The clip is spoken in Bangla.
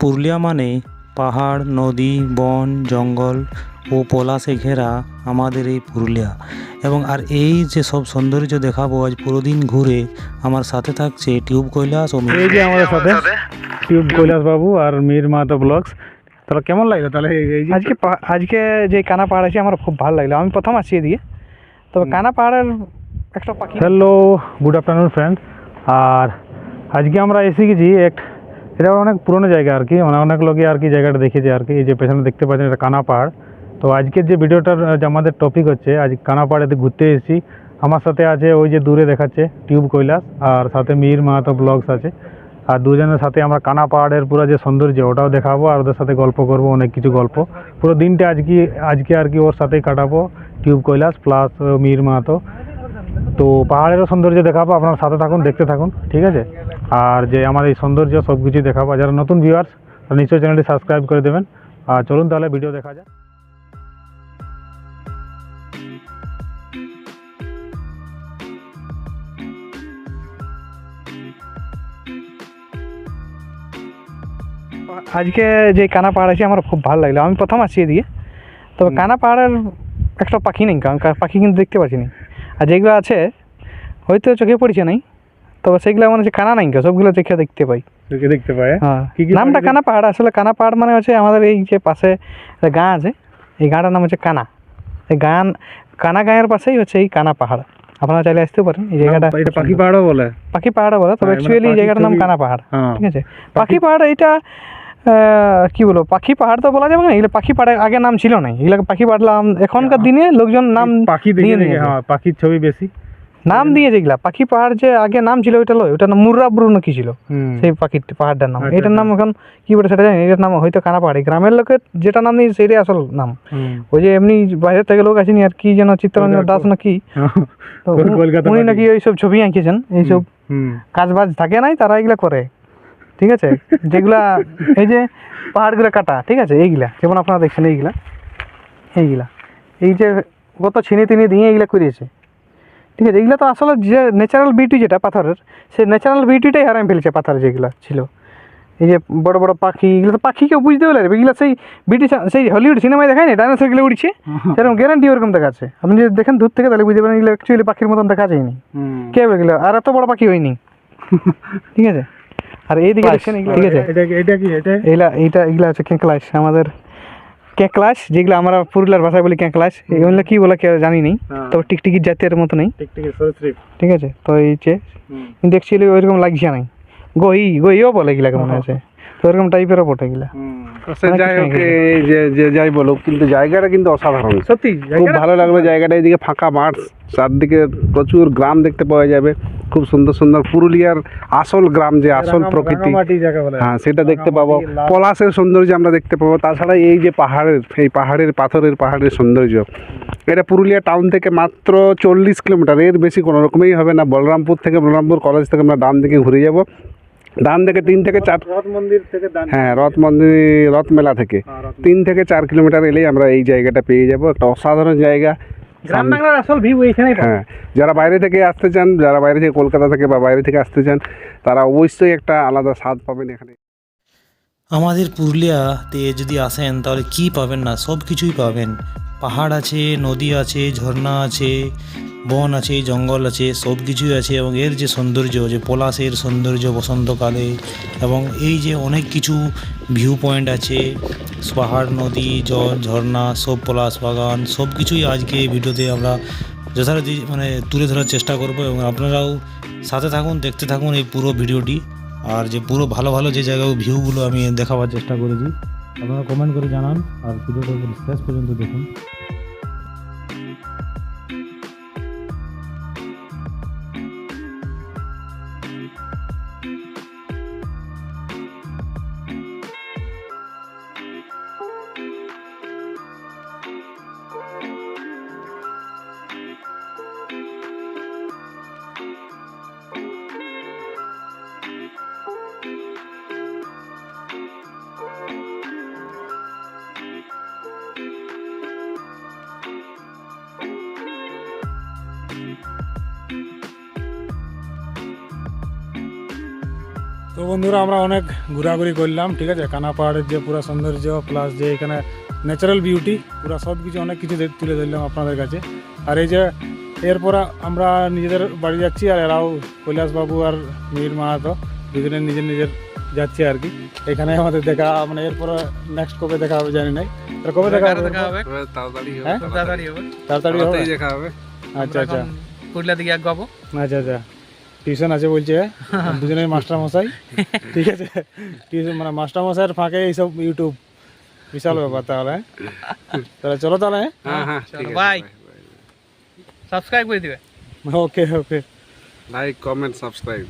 পুরুলিয়া মানে পাহাড় নদী বন জঙ্গল ও পলাশে ঘেরা আমাদের এই পুরুলিয়া। এবং আর এই যে সব সৌন্দর্য দেখাবো আজ পুরো দিন ঘুরে আমার সাথে থাকছে টিউব কৈলাস ও এই যে আমাদের সাথে টিউব কৈলাস বাবু আর মীর মাহাতো ব্লগস। তাহলে কেমন লাগল? তাহলে এই- আজকে আজকে যে কানা পাহাড় আছে আমার খুব ভালো লাগল। আমি প্রথম আসছি এদিকে। তবে কানা পাহাড়ের একটা পাখি হ্যালো গুড আফটারনুন ফ্রেন্ড আর আজকে আমরা এসে গেছি এক এটা অনেক পুরনো জায়গা আর কি মানে অনেক লোকে আর কি জায়গাটা দেখেছে আর কি। এই যে পেছনে দেখতে পাচ্ছেন এটা কানা পাহাড়। তো আজকের যে ভিডিওটার যে আমাদের টপিক হচ্ছে, আজ কানা পাহাড়েতে ঘুরতে এসেছি, আমার সাথে আছে ওই যে দূরে দেখাচ্ছে টিউব কৈলাস আর সাথে মীর মাহাতো ব্লগস আছে। আর দুজনের সাথে আমরা কানা পাহাড়ের পুরো যে সৌন্দর্য, ওটাও দেখাবো আর ওদের সাথে গল্প করব, অনেক কিছু গল্প। পুরো দিনটা আজকে আজকে আর কি ওর সাথেই কাটাবো টিউব কৈলাস প্লাস মীর মাহাতো। তো পাহাড়েরও সৌন্দর্য দেখাবো, আপনার সাথে থাকুন, দেখতে থাকুন, ঠিক আছে? আর যে আমার এই সৌন্দর্য সব কিছু দেখাবো যারা নতুন ভিউয়ার্স তারা নিশ্চয়ই চ্যানেলটি সাবস্ক্রাইব করে দেবেন। আর চলুন তাহলে ভিডিও দেখা যাক। আজকে যে কানা পাহাড় আছে আমার খুব ভালো লাগল। আমি প্রথম আসছি এদিকে। তবে কানা পাহাড়ের একটা পাখি নেই কারণ পাখি কিন্তু দেখতে পাচ্ছি না। আর যেগুলো আছে হয়তো চোখে পড়ছে নাই তবে সেগুলো মনে হচ্ছে কানা নাই সবগুলো দেখে দেখতে পাই। দেখতে পাই হ্যাঁ? কি নামটা কানা পাহাড় আসলে কানা পাহাড় মানে হচ্ছে আমাদের এই যে পাশে গাঁ আছে এই গাঁটার নাম হচ্ছে কানা। এই গান কানা গাঁয়ের পাশেই হচ্ছে এই কানা পাহাড়। আপনারা চাইলে আসতে পারেন এই জায়গাটা এটা পাখি পাহাড়ও বলে। পাখি পাহাড় বলে তবে হ্যাঁ, মানে অ্যাকচুয়ালি এই জায়গাটার নাম কানা পাহাড় হ্যাঁ। ঠিক আছে? পাখি পাহাড় এটা কি বলব পাখি পাহাড় তো বলা যাবে না এগুলো পাখি পাহাড়ের আগে নাম ছিল না এগুলোকে পাখি পাহাড় এখনকার দিনে লোকজন নাম পাখি দেখে। হ্যাঁ পাখির ছবি বেশি। নাম দিয়ে এগুলা। পাখি পাহাড় যে আগে নাম ছিল ওইটা লয় ওটা মুর্রাব্রু না কি ছিল? সেই পাখির পাহাড়টার নাম। এটার নাম। এখন কি বলে সেটা জানি এটার নাম হয়তো কানা পাহাড়ি গ্রামের লোকের যেটা নাম দিয়েছে সেটাই আসল নাম। ওই যে এমনি বাইরে থেকে লোক আসেনি আর কি যেন চিত্তরঞ্জন দাস না কি? উনি- পাখি। নাকি ওইসব ছবি আঁকিয়েছেন এইসব কাজ বাজ থাকে নাই তারা এগুলা করে। ঠিক আছে? যেগুলা এই যে পাহাড়গুলো কাটা ঠিক আছে? এইগুলা যেমন আপনারা দেখছেন এইগুলা এইগুলা। এই যে কত ছিনে তিনে দিয়ে এইগুলা করিয়েছে। ঠিক আছে এগুলো তো আসলে যে ন্যাচারাল বিউটি যেটা পাথরের সেই ন্যাচারাল বিউটিটাই হারাম ফেলেছে পাথর যেগুলা ছিল। এই যে বড় বড় পাখি এগুলো তো পাখি কেউ বুঝতে পারবে এগুলো সেই ব্রিটিশ সেই হলিউড সিনেমায় দেখায় না ডাইনোসরগুলো উড়ছে। সেরকম গ্যারান্টি ওরকম দেখাচ্ছে আপনি যদি দেখেন দূর থেকে তাহলে বুঝতে পারেন এগুলো অ্যাকচুয়ালি পাখির মতন দেখা যায়নি। কে এগুলো? আর এত বড় পাখি হয়নি। ঠিক আছে? আর এইদিকে দেখছেন এগুলো ঠিক আছে? এটা কি- এটা কি এটা? এগুলা হচ্ছে ক্যাঁকলাস আমাদের ক্যাঁকলাস যেগুলো আমরা পুরুলিয়ার ভাষায় বলি ক্যাকলাস এগুলো কি বলে কেউ জানি নেই তো তবে টিকটিকির জাতের মতো নেই ঠিক আছে? তো এই যে। কিন্তু অ্যাকচুয়ালি ওইরকম লাগছে নাই। গই গইও বলে এগুলাকে মনে হচ্ছে তো ওরকম টাইপেরও বটে এগুলা যাই হোক যে যে যাই বলুক কিন্তু জায়গাটা কিন্তু অসাধারণ। সত্যি খুব ভালো লাগল জায়গাটা এদিকে ফাঁকা মাঠ চারদিকে প্রচুর গ্রাম দেখতে পাওয়া যাবে। খুব সুন্দর সুন্দর পুরুলিয়ার আসল গ্রাম যে আসল প্রকৃতি। হ্যাঁ সেটা দেখতে পাবো। পলাশের সৌন্দর্য আমরা দেখতে পাবো। তাছাড়া এই যে পাহাড়ের এই পাহাড়ের পাথরের পাহাড়ের সৌন্দর্য এটা পুরুলিয়া টাউন থেকে মাত্র চল্লিশ কিলোমিটার। এর বেশি কোনো রকমই হবে না। বলরামপুর থেকে বলরামপুর কলেজ থেকে আমরা ডান দিকে ঘুরে যাব। ডান থেকে তিন থেকে চার রথ মন্দির থেকে হ্যাঁ রথ মন্দির রথ মেলা থেকে। তিন থেকে চার কিলোমিটার এলেই আমরা এই জায়গাটা পেয়ে যাব। একটা অসাধারণ জায়গা। গ্রাম বাংলার আসল ভিউ হ্যাঁ যারা বাইরে থেকে আসতে চান যারা বাইরে থেকে কলকাতা থেকে বা বাইরে থেকে আসতে চান তারা অবশ্যই একটা আলাদা স্বাদ পাবেন এখানে। আমাদের পুরুলিয়াতে যদি আসেন, তাহলে কি পাবেন না? সব কিছুই পাবেন। পাহাড় আছে, নদী আছে, ঝর্ণা আছে, বন আছে, জঙ্গল আছে, সব কিছুই আছে এবং এর যে সৌন্দর্য, যে পলাশের সৌন্দর্য বসন্তকালে এবং এই যে অনেক কিছু ভিউ পয়েন্ট আছে, পাহাড়, নদী, জল, ঝর্ণা, সব পলাশ বাগান, সব কিছুই আজকে ভিডিওতে আমরা যথারীতি মানে তুলে ধরার চেষ্টা করব এবং আপনারাও সাথে থাকুন, দেখতে থাকুন এই পুরো ভিডিওটি আর যে পুরো ভালো ভালো যে জায়গা ভিউগুলো আমি দেখাবার চেষ্টা করেছি, আপনারা কমেন্ট করে জানান আর ভিডিওটা শেষ পর্যন্ত দেখুন। তো বন্ধুরা আমরা অনেক ঘোরাঘুরি করলাম ঠিক আছে? কানা পাহাড়ের যে পুরো সৌন্দর্য প্লাস যে এখানে ন্যাচারাল বিউটি পুরো সব কিছু অনেক কিছু তুলে ধরলাম আপনাদের কাছে। আর এই যে এরপর আমরা নিজেদের বাড়ি যাচ্ছি আর এরাও কৈলাসবাবু আর মীর মাহাতো দুজনে নিজের নিজের যাচ্ছি আর কি। এখানে আমাদের দেখা মানে এরপর নেক্সট কবে দেখা হবে জানি নাই। কবে দেখা হবে দেখা হবে? তাড়াতাড়ি হবে, হ্যাঁ? তাড়াতাড়ি হবে। তাড়াতাড়ি হবে। তাড়াতাড়ি দেখা হবে। আচ্ছা আচ্ছা। পুরুলিয়া দিকে আগাবো। আচ্ছা আচ্ছা। টিউশন আছে বলছে দুজনের মাস্টার মশাই ঠিক আছে? টিউশন মানে মাস্টার মশাইয়ের ফাঁকে এইসব ইউটিউব বিশাল ব্যাপার তাহলে হ্যাঁ? তাহলে চলো তাহলে হ্যাঁ? হ্যাঁ ঠিক আছে বাই সাবস্ক্রাইব করে দিবে। Okay okay like comment subscribe